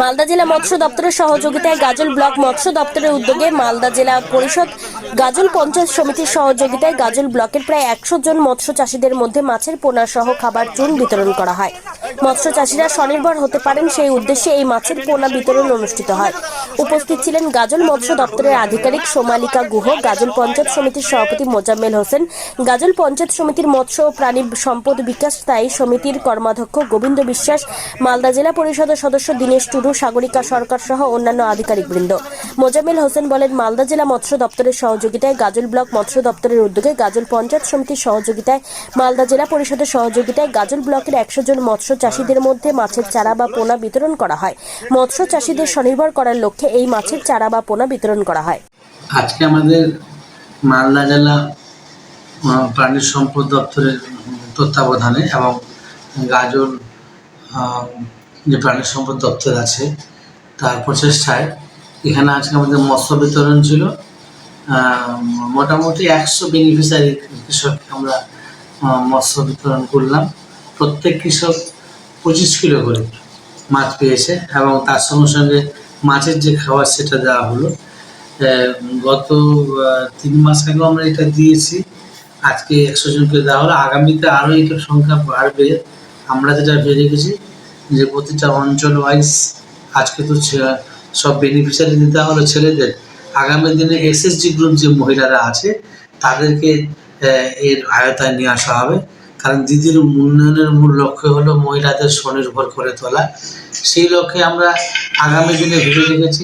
মালদা জেলা মৎস্য দপ্তরের সহযোগিতায় গাজল ব্লক মৎস্য দপ্তরের উদ্যোগে মালদা জেলা পরিষদ গাজল পঞ্চায়েত সমিতির সহযোগিতায় গাজল ব্লকের প্রায় একশো জন মৎস্য চাষীদের মধ্যে মাছের পোনা সহ খাবার চুন বিতরণ করা হয়। মৎস্য চাষীরা স্বনির্ভর হতে পারেন, সেই উদ্দেশ্যে এই মাছের পোনা বিতরণ অনুষ্ঠিত হয়। উপস্থিত ছিলেন গাজল মৎস্য দপ্তরের আধিকারিক সোমালিকা গুহ, গাজল পঞ্চায়েত সমিতির সভাপতি মোজাম্মেল হোসেন, গাজল পঞ্চায়েত সমিতির মৎস্য ও প্রাণী সম্পদ বিকাশ স্থায়ী সমিতির কর্মাধ্যক্ষ গোবিন্দ বিশ্বাস, মালদা জেলা পরিষদের সদস্য দীনেশ টুডু সাগরিকা সরকার সহ অন্যান্য আধিকারিকবৃন্দ মোজাম্মেল হোসেন বলেন, মালদা জেলা মৎস্য দপ্তরের সহযোগিতায় গাজল ব্লক মৎস্য দপ্তরের উদ্যোগে গাজল পঞ্চায়েত সমিতির সহযোগিতায়, মালদা জেলা পরিষদের সহযোগিতায় গাজল ব্লকের একশো জন মৎস্য চাষীদের মধ্যে মাছের চারা বা পোনা বিতরণ করা হয়। মৎস্য চাষীদের স্বনির্ভর করার লক্ষ্যে এই মাছের চারা বা পোনা বিতরণ করা হয়। আজকে আমাদের মালদা জেলা প্রাণী সম্পদ দপ্তরের তত্ত্বাবধানে এবং গাজল যে প্রাণী সম্পদ দপ্তর আছে, তার প্রচেষ্টায় এখানে আজকে আমাদের মৎস্য বিতরণ ছিল। মোটামুটি একশো বেনিফিশিয়ারি কৃষককে আমরা মৎস্য বিতরণ করলাম। প্রত্যেক কৃষক পঁচিশ কিলো করে মাছ পেয়েছে এবং তার সঙ্গে সঙ্গে মাছের যে খাবার সেটা দেওয়া হলো। গত তিন মাস আগেও আমরা এটা দিয়েছি। আজকে একশো জনকে দেওয়া হলো। আগামীতে আরও এটার সংখ্যা বাড়বে। আমরা যেটা ভেবে রেখেছি যে প্রতিটা অঞ্চল ওয়াইজ আজকে তো সব বেনিফিশিয়ারি দিতে হলো ছেলেদের। আগামী দিনে এসএসজি গ্রুপ যে মহিলারা আছে, তাদেরকে এর আয়তায় নিয়ে আসা হবে। কারণ দিদির উন্নয়নের মূল লক্ষ্য হলো মহিলাদের স্বনির্ভর করে তোলা। সেই লক্ষ্যে আমরা আগামী দিনে ভেবে রেখেছি